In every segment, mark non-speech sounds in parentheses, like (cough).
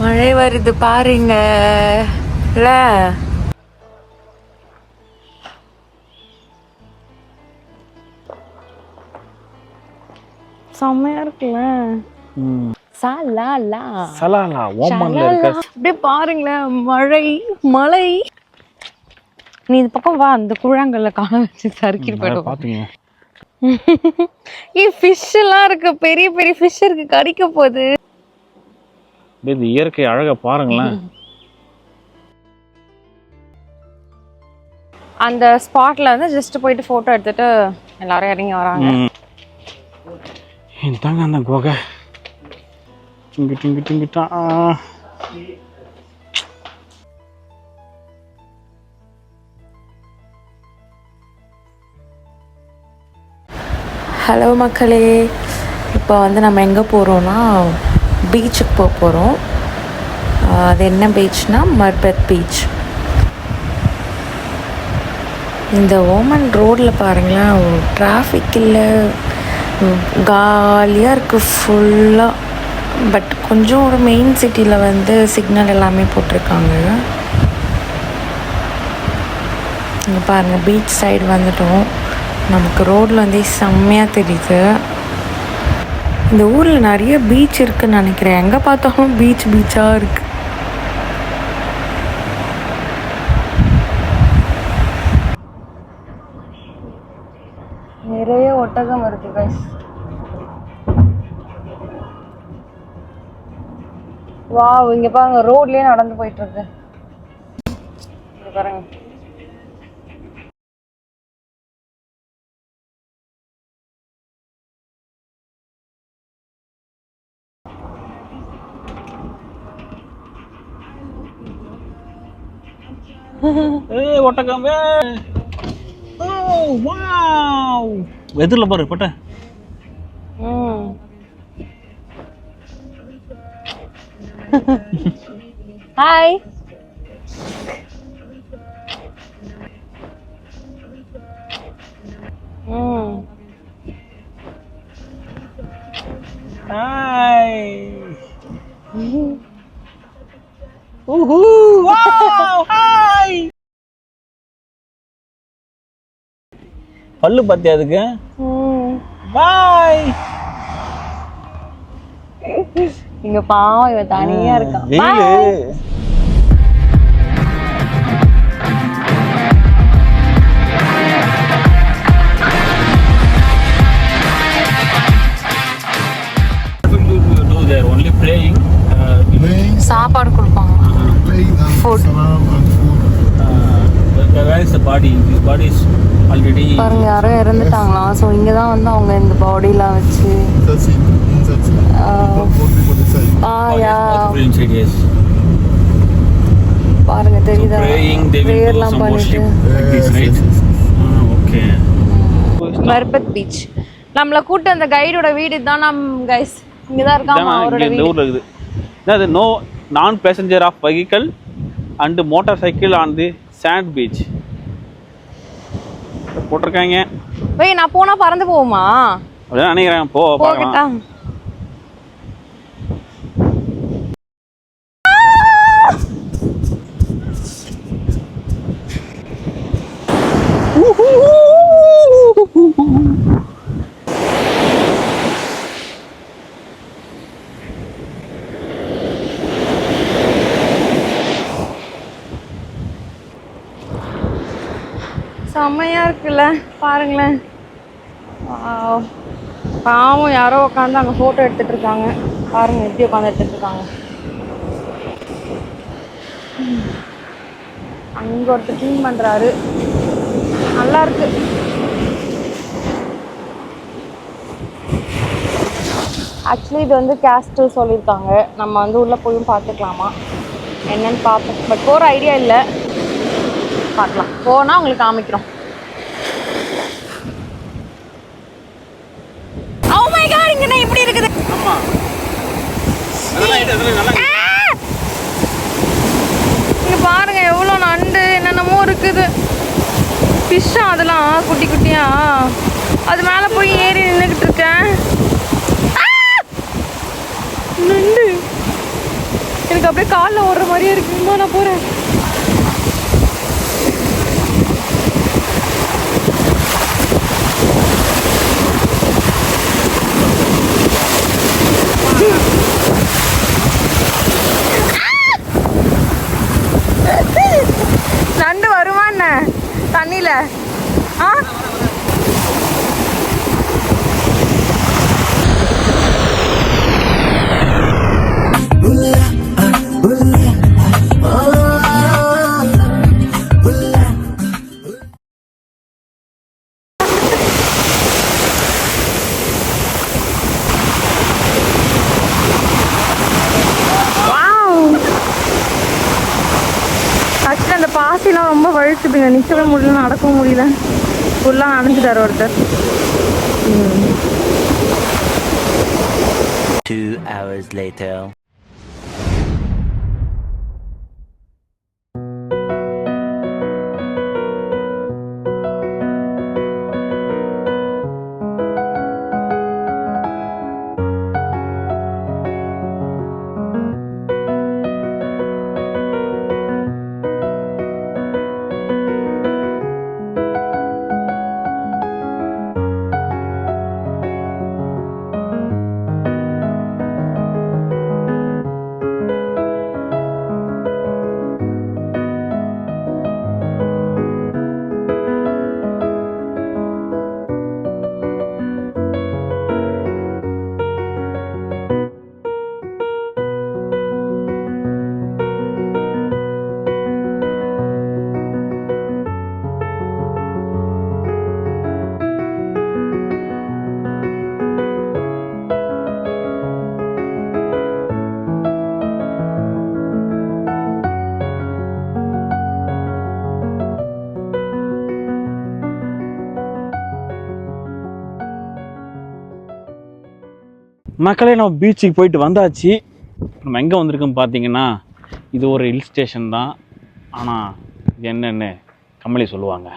மழை வருது பாருங்க. இல்ல செம்மையா இருக்குல்ல. சலாலா. ஓமன்ல இருக்க. அப்படியே பாருங்களேன் மழை மலை நீ இந்த பக்கம் வா அந்த கூழாங்கல்ல கால வச்சு சறுக்கிட்டு போயிடும் பாத்துங்க (laughs) ஏ ஃபிஷ் எல்லாம் இருக்கு. பெரிய பெரிய ஃபிஷ் இருக்கு. கடிக்க போகுது. இந்த இயற்கை அழகை பாருங்களேன். அந்த ஸ்பாட்ல வந்து ஜஸ்ட் போயிட்டு போட்டோ எடுத்துட்டு எல்லாரும் இறங்கி வராங்க. இந்தாங்க அந்த குகை. டிங்கு டிங்கு டிங்குட்டா ஹலோ மக்களே இப்போ வந்து நம்ம எங்கே போகிறோம்னா பீச்சுக்கு போக போகிறோம் அது என்ன பீச்னா மர்பத் பீச். இந்த ஓமன் ரோட்டில் பாருங்களேன் டிராஃபிக் இல்லை. காலியாக இருக்குது ஃபுல்லாக பட் கொஞ்சம் ஒரு மெயின் சிட்டியில் வந்து சிக்னல் எல்லாமே போட்டிருக்காங்க. இங்கே பாருங்கள் பீச் சைடு வந்துட்டோம். நமக்கு ரோட்டில் வந்து செம்மையாக தெரியுது. இந்த ஊரில் நிறைய பீச் இருக்குன்னு நினைக்கிறேன். எங்கே பார்த்தாலும் பீச் பீச்சாக இருக்குது நிறைய ஒட்டகம் இருக்கு கைஸ் வாவ் இங்கே பாருங்க ரோட்லேயே நடந்து போயிட்டு இருக்கு. பாருங்க. ஏய் ஒட்டகம் ஏய். Oh wow. எதிரில் பாரு பட்ட. ஹாய் (laughs) பல்லு பாத்தியா அதுக்கு ம் பாய் இங்க பாவம் இவன் தனியா இருக்கான் வெயிலு uh, சாப்பாடு கொடுப்பாங்க Food. salam and food. uh, already பாருங்க யாரோ இறந்துட்டாங்களாம் ஸோ இங்க தான் வந்து அவங்க இந்த பாடிலாம் வச்சு பாருங்க தெரியுதா? ப்ரேயர்லாம் பண்ணிட்டு. Okay. மர்பத் பீச் நம்மளை கூட்ட அந்த கைடோட வீடு தான் நம் கைஸ் இங்க தான் இருக்காமா இதானா அவரோட வீடு. ஊர்ல இருக்குது. என்னது நோ நான் passenger of vehicle and motor cycle on the sand beach போட்டிருக்காங்க. வெய் நான் போனா பறந்து போகுமா அப்படிதான் நினைக்கிறேன். போ போகட்டா பார்க்கலாம் செம்மையா இருக்குல்ல பாருங்களேன். பாவம் யாரோ உட்காந்து அங்கே ஃபோட்டோ எடுத்துட்டு இருக்காங்க. பாருங்க எப்படி உட்காந்து எடுத்துகிட்டு இருக்காங்க. அங்கே ஒருத்தர் க்ளீன் பண்ணுறாரு நல்லா இருக்கு. ஆக்சுவலி இது வந்து கேஸ்டில் சொல்லியிருக்காங்க. நம்ம வந்து உள்ளே போயும் பார்த்துக்கலாமா? என்னன்னு பார்ப்போம். பட் போகிற ஐடியா இல்லை. பார்க்கலாம். போனால் உங்களுக்கு காமிக்கிறோம் Oh my god இங்க என்ன இப்படி இருக்குது ஆமா அதெல்லாம் இது, அதெல்லாம் நல்லா இங்க பாருங்க எவ்வளோ நண்டு என்னென்னமோ இருக்குது. ஃபிஷ்ஷா அதெல்லாம் குட்டி குட்டியா? அது மேலே போய் ஏறி நின்றுக்கிட்டு இருக்கேன். நண்டு. எனக்கு எனக்கு அப்படியே காலில் ஓடுற மாதிரியே இருக்குமா நான் போகிறேன் பாருங்க வழுத்துதுங்க நிற்கவே முடியல நடக்கவும் முடியல ஃபுல்லாக நனைஞ்சிட்டார் ஒருத்தர் Two hours later. மக்களே நம்ம பீச்சுக்கு போயிட்டு வந்தாச்சு. நம்ம எங்கே வந்திருக்கோம் பார்த்தீங்கன்னா இது ஒரு ஹில் ஸ்டேஷன் தான். ஆனால் இது என்னென்னு கமலி சொல்லுவாங்க.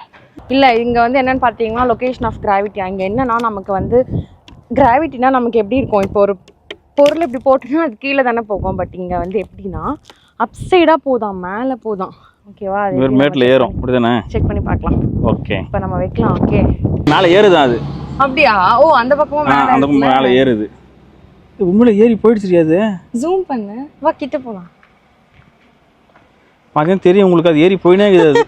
இல்லை இங்கே வந்து என்னன்னு பார்த்தீங்கன்னா லொகேஷன் ஆஃப் கிராவிட்டி அங்கே என்னன்னா நமக்கு வந்து கிராவிட்டினா நமக்கு எப்படி இருக்கும்? இப்போ ஒரு பொருள் இப்படி போட்டோம்னா அது கீழே தானே போகும். பட் இங்கே வந்து எப்படின்னா அப்சைடாக போதாம் மேலே போதாம். ஓகேவா ஒரு மேட்டில் ஏறும். அப்படிதானே? செக் பண்ணி பார்க்கலாம். ஓகே இப்போ நம்ம வைக்கலாம் ஓகே மேலே ஏறுதான் அது? அப்படியா? ஓ அந்த பக்கமும் அந்த பக்கம் மேலே ஏறுது. உண்மையில ஏறி போயிடுச்சு அது. ஜூம் பண்ணு. வா கிட்ட போலாம். பார்த்தீங்கன்னா தெரியும் உங்களுக்கு அது ஏறி போயினே அது.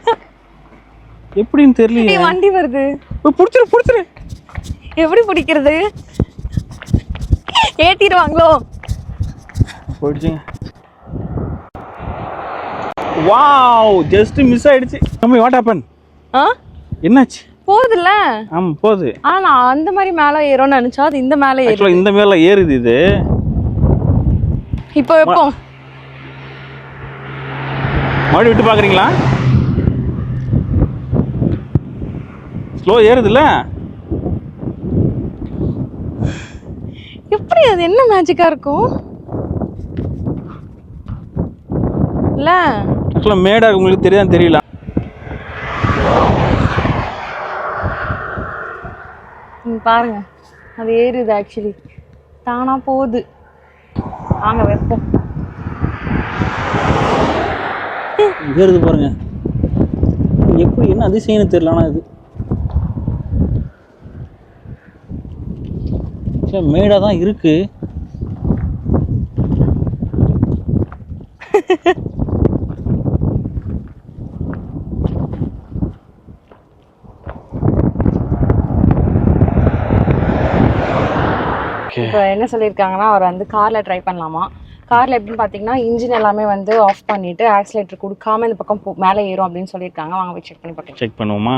(laughs) எப்படின்னு தெரியலையே. ஏய், வண்டி வருது. பிடிச்சிரு பிடிச்சிரு. எப்படி பிடிக்கிறது? ஏத்திடுவாங்களோ? போயிடுச்சுங்க. வாவ் ஜஸ்ட் மிஸ் ஆயிடுச்சு. கம்மி வாட் ஹேப்பன் ஆ? என்னாச்சு? போகுதுல்ல ஆமாம் போகுது ஆனா அந்த மாதிரி மேலே ஏறும்னு நினைச்சா அது இந்த மேலே ஏறும் இந்த மேல ஏறுது இது. இப்போ வைப்போம் மறுபடியும் விட்டு பார்க்குறீங்களா? ஸ்லோ ஏறுதுல்ல? எப்படி அது? என்ன மேஜிக்கா இருக்கும்? இல்ல? ஆக்சுவலாக மேடாக உங்களுக்கு தெரியாதுன்னு தெரியல. பாருங்கள் பாருங்க. அது ஏறுது ஆக்சுவலி தானா போகுது. வாங்க வைப்போம். ஏறுது பாருங்க. எப்படி என்ன அதிசயம்னு தெரியல ஆனால் இது. மேடாக தான் இருக்குது இப்போ என்ன சொல்லியிருக்காங்கன்னா அவர் வந்து கார்ல ட்ரை பண்ணலாமா? கார்ல எப்படின்னு பார்த்தீங்கன்னா இன்ஜின் எல்லாமே வந்து ஆஃப் பண்ணிட்டு ஆக்சிலேட்டர் கொடுக்காம இந்த பக்கம் மேலே ஏறும் அப்படின்னு சொல்லியிருக்காங்க. வாங்க போய் செக் பண்ணி பார்க்கலாம். செக் பண்ணுவோமா?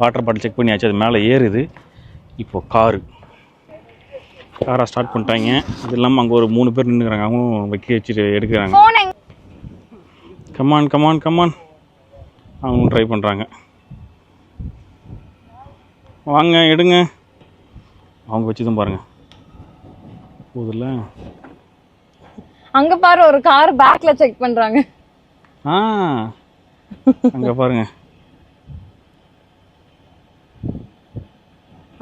வாட்டர் பாட்டில் செக் பண்ணியாச்சு அது மேலே ஏறுது. இப்போ காரு. காரை ஸ்டார்ட் பண்ணிட்டாங்க. அது இல்லாமல் அங்கே ஒரு மூணு பேர் நின்றுக்கிறாங்க அவங்களும் வைக்க வச்சுட்டு எடுக்கிறாங்க. Come on come on come on அவங்களும் ட்ரை பண்ணுறாங்க வாங்க எடுங்க. அவங்க வச்சுதான் பாருங்க. போதில்ல அங்க பாரு ஒரு கார் பேக்ல செக் பண்றாங்க. ஆ அங்கே பாருங்க.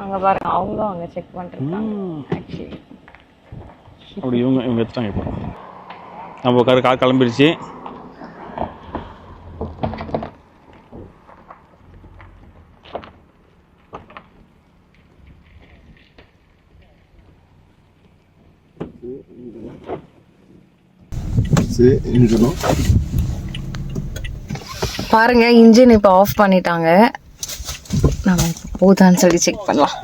அங்க பாருங்க அவங்களும் அங்க செக். ஆக்சுவலி அப்படி இவங்க இவங்க எடுத்துட்டாங்க இப்போ. நம்ம கார் கார் கிளம்பிடுச்சு பாருங்க இன்ஜின் இப்போ ஆஃப் பண்ணிட்டாங்க. நம்ம இப்போ போதான்னு சொல்லி செக் பண்ணலாம்.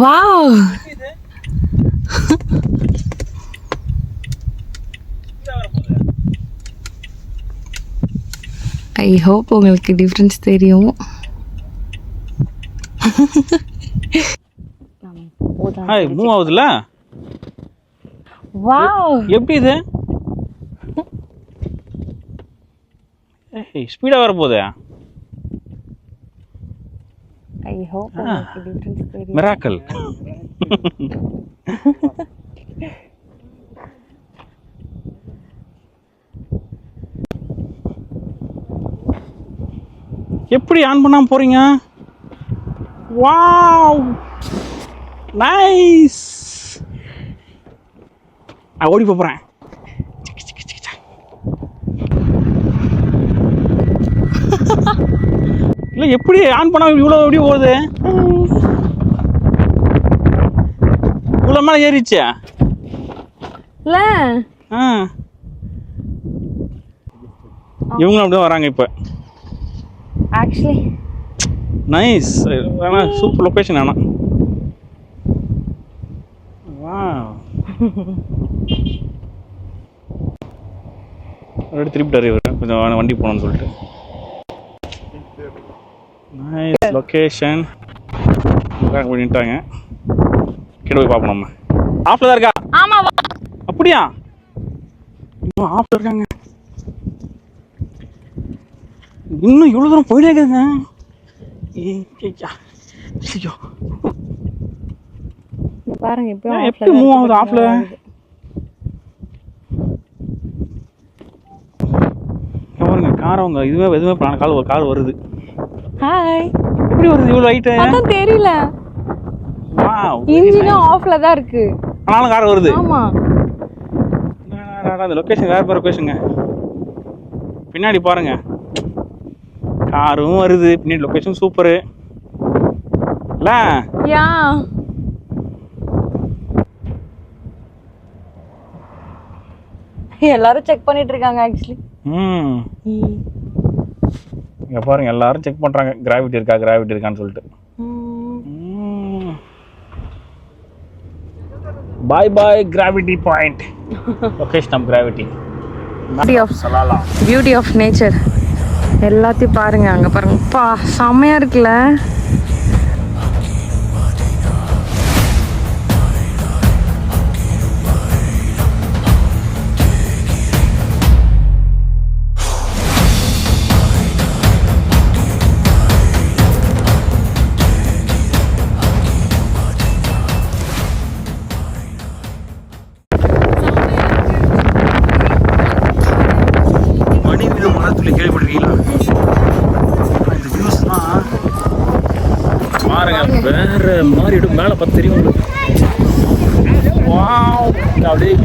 வாவ் ஐ ஹோப் உங்களுக்கு டிஃப்ரென்ஸ் தெரியும். ஹாய் மூவ் ஆகுதுல்ல வாவ் எப்படி இது? ஏய் ஸ்பீடாக வர போதே ஐ ஹோப் மிராக்கல் எப்படி ஆன் பண்ணாம போறீங்க? வாவ் நைஸ் நான் ஓடி போறேன். இல்லை எப்படி ஆன் பண்ணாம இவ்வளோ எப்படி ஓடுது? இவ்வளோ மேலே ஏறிச்சு இல்ல. ஆ. இவங்களும் அப்படியே வராங்க இப்போ. ஆக்சுவலி நைஸ் ஆனால் சூப்பர் லொக்கேஷன் ஆனால் வா அப்படியே திருப்பிட்டாரு இவர். கொஞ்சம் வண்டி போகணும்னு சொல்லிட்டு. நைஸ் லொக்கேஷன் பண்ணிட்டாங்க கிட்ட போய் பார்ப்போம் நம்ம. ஆஃப்ல தான் இருக்கா? ஆமா அப்படியா? இன்னும் ஆஃப்ல இருக்காங்க. இன்னும் இவ்வளோ தூரம் போயிட்டே இருக்குதுங்க. பாருங்க இப்போ எப்படி move ஆகுது off அவங்க இதுவே எதுவுமே பண்ண கால் ஒரு கார் வருது. ஹாய் எப்படி வருது? இவ்வளோ ஹைட்டு அதான் தெரியல. இன்ஜினும் ஆஃப்ல தான் இருக்கு. ஆனாலும் கார் வருது. ஆமா. அந்த லொக்கேஷன் வேற பேர் லொக்கேஷனுங்க பின்னாடி பாருங்க. காரும் வருது. பின்னாடி லொக்கேஷன் சூப்பரு இல்ல? யா எல்லாரும் செக் பண்ணிட்டு இருக்காங்க ஆக்சுவலி ம். இங்க பாருங்க எல்லாரும் செக் பண்றாங்க. கிராவிட்டி இருக்கா கிராவிட்டி இருக்கான்னு சொல்லிட்டு. Bye bye gravity point location of gravity beauty of beauty of nature எல்லாத்தையும் பாருங்க அங்க பாருங்க. பா செம்மையா இருக்குல்ல? வேற மாதிரி இடம் மேலே பார்த்து தெரியும். உங்களுக்கு வாவ். அப்படியே.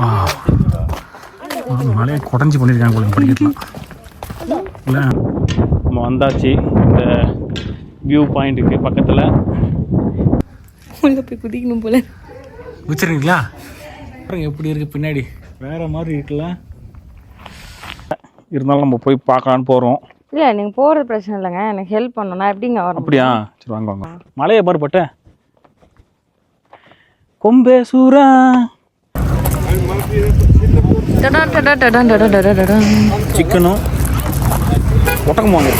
ஆ, மலையை குடஞ்சி பண்ணியிருக்காங்க போல படிக்கலாம் இல்லை? நம்ம வந்தாச்சு. இந்த வியூ பாயிண்ட்டுக்கு பக்கத்தில். உள்ள போய் குதிக்கணும் போல. வச்சுருக்கீங்களா பாருங்க எப்படி இருக்கு பின்னாடி. வேற மாதிரி இருக்குல்ல? இருந்தாலும் நம்ம போய் பார்க்கலான்னு போகிறோம் இல்ல நீங்க போறது பிரச்சனை இல்லைங்க. எனக்கு ஹெல்ப் பண்ணணும். நான் எப்படிங்க வரணும்? அப்படியா? சரி வாங்க வாங்க. மலையை பாரு பட்ட. கொம்பே சூரா. சிக்கனும். ஒட்டகம் வாங்க.